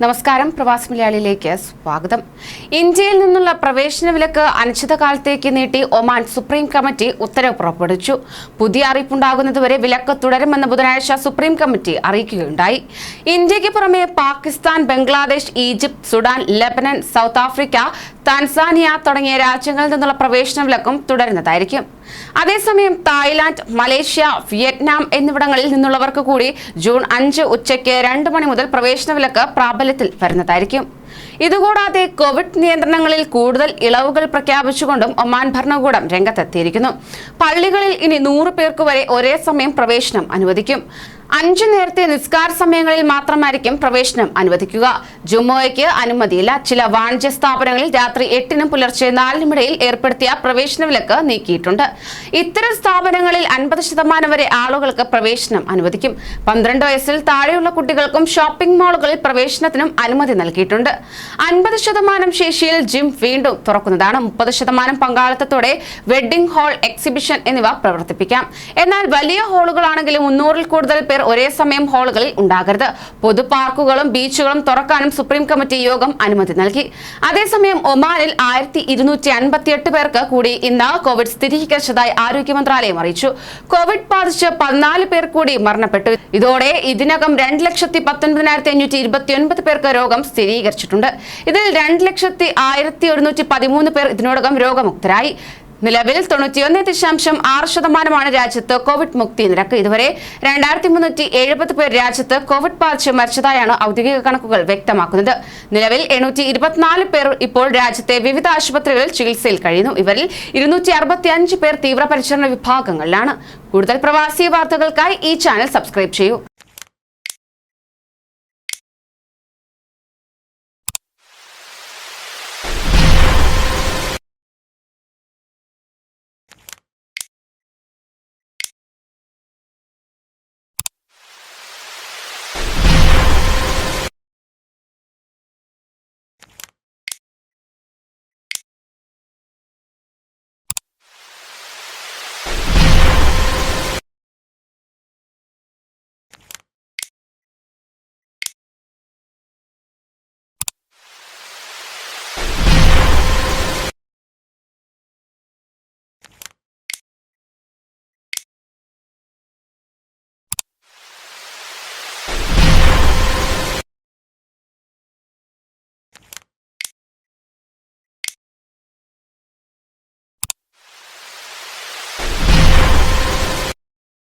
നമസ്കാരം പ്രവാസി മലയാളിയിലേക്ക് സ്വാഗതം. ഇന്ത്യയിൽ നിന്നുള്ള പ്രവേശന വിലക്ക് അനിശ്ചിതകാലത്തേക്ക് നീട്ടി ഒമാൻ സുപ്രീം കമ്മിറ്റി ഉത്തരവ് പുറപ്പെടുവിച്ചു. പുതിയ അറിയിപ്പുണ്ടാകുന്നതുവരെ വിലക്ക് തുടരുമെന്ന് ബുധനാഴ്ച സുപ്രീം കമ്മിറ്റി അറിയിക്കുകയുണ്ടായി. ഇന്ത്യയ്ക്ക് പുറമെ Pakistan Bangladesh Egypt Sudan Lebanon South Africa Tanzania തുടങ്ങിയ രാജ്യങ്ങളിൽ നിന്നുള്ള പ്രവേശന വിലക്കും തുടരുന്നതായിരിക്കും. അതേസമയം തായ്ലാന്റ് മലേഷ്യ വിയറ്റ്നാം എന്നിവിടങ്ങളിൽ നിന്നുള്ളവർക്ക് കൂടി ജൂൺ അഞ്ച് ഉച്ചയ്ക്ക് രണ്ട് മണി മുതൽ പ്രവേശന വിലക്ക് പ്രാബല്യത്തിൽ വരുന്നതായിരിക്കും. ഇതുകൂടാതെ കോവിഡ് നിയന്ത്രണങ്ങളിൽ കൂടുതൽ ഇളവുകൾ പ്രഖ്യാപിച്ചുകൊണ്ടും ഒമാൻ ഭരണകൂടം രംഗത്തെത്തിയിരിക്കുന്നു. പള്ളികളിൽ ഇനി നൂറ് പേർക്ക് വരെ ഒരേ സമയം പ്രവേശനം അനുവദിക്കും. അഞ്ചു നേരത്തെ നിസ്കാര സമയങ്ങളിൽ മാത്രമായിരിക്കും പ്രവേശനം അനുവദിക്കുക. ജുമോയ്ക്ക് അനുമതിയില്ല. ചില വാണിജ്യ സ്ഥാപനങ്ങളിൽ രാത്രി എട്ടിനും പുലർച്ചെ നാലിനുമിടയിൽ ഏർപ്പെടുത്തിയ പ്രവേശന വിലക്ക് നീക്കിയിട്ടുണ്ട്. ഇത്തരം സ്ഥാപനങ്ങളിൽ അൻപത് ശതമാനം വരെ ആളുകൾക്ക് പ്രവേശനം അനുവദിക്കും. പന്ത്രണ്ട് വയസ്സിൽ താഴെയുള്ള കുട്ടികൾക്കും ഷോപ്പിംഗ് മാളുകളിൽ പ്രവേശനത്തിനും അനുമതി നൽകിയിട്ടുണ്ട്. അൻപത് ശതമാനം ശേഷിയിൽ ജിം വീണ്ടും തുറക്കുന്നതാണ്. മുപ്പത് ശതമാനം പങ്കാളിത്തത്തോടെ വെഡ്ഡിംഗ് ഹാൾ എക്സിബിഷൻ എന്നിവ പ്രവർത്തിപ്പിക്കാം. എന്നാൽ വലിയ ഹാളുകളാണെങ്കിലും മുന്നൂറിൽ കൂടുതൽ പേർ ഒരേ സമയം ഹാളുകളിൽ ഉണ്ടാകരുത്. പൊതു പാർക്കുകളും ബീച്ചുകളും തുറക്കാനും സുപ്രീം കമ്മിറ്റി യോഗം അനുമതി നൽകി. അതേസമയം ഒമാനിൽ ആയിരത്തി ഇരുന്നൂറ്റി അൻപത്തിയെട്ട് പേർക്ക് കൂടി ഇന്ന് കോവിഡ് സ്ഥിരീകരിച്ചതായി ആരോഗ്യ മന്ത്രാലയം അറിയിച്ചു. കോവിഡ് ബാധിച്ച് പതിനാല് പേർ കൂടി മരണപ്പെട്ടു. ഇതോടെ ഇതിനകം രണ്ട് ലക്ഷത്തി പത്തൊൻപതിനായിരത്തി അഞ്ഞൂറ്റി ഇരുപത്തിയൊൻപത് പേർക്ക് രോഗം സ്ഥിരീകരിച്ചിട്ടുണ്ട്. ഇതിൽ രണ്ട് ലക്ഷത്തി ആയിരത്തി ഒരുന്നൂറ്റി പതിമൂന്ന് പേർ ഇതിനോടകം രോഗമുക്തരായി. നിലവിൽ തൊണ്ണൂറ്റിയൊന്ന് ദശാംശം ആറ് ശതമാനമാണ് രാജ്യത്ത് കോവിഡ് മുക്തി നിരക്ക്. ഇതുവരെ രണ്ടായിരത്തി മുന്നൂറ്റി എഴുപത് പേർ രാജ്യത്ത് കോവിഡ് ബാധിച്ച് മരിച്ചതായാണ് ഔദ്യോഗിക കണക്കുകൾ വ്യക്തമാക്കുന്നത്. നിലവിൽ എണ്ണൂറ്റി ഇരുപത്തിനാല് പേർ ഇപ്പോൾ രാജ്യത്തെ വിവിധ ആശുപത്രികളിൽ ചികിത്സയിൽ കഴിയുന്നു. ഇവരിൽ ഇരുന്നൂറ്റി അറുപത്തി അഞ്ച് പേർ തീവ്രപരിചരണ വിഭാഗങ്ങളിലാണ്. കൂടുതൽ പ്രവാസി വാർത്തകൾക്കായി ഈ ചാനൽ സബ്സ്ക്രൈബ് ചെയ്യൂ.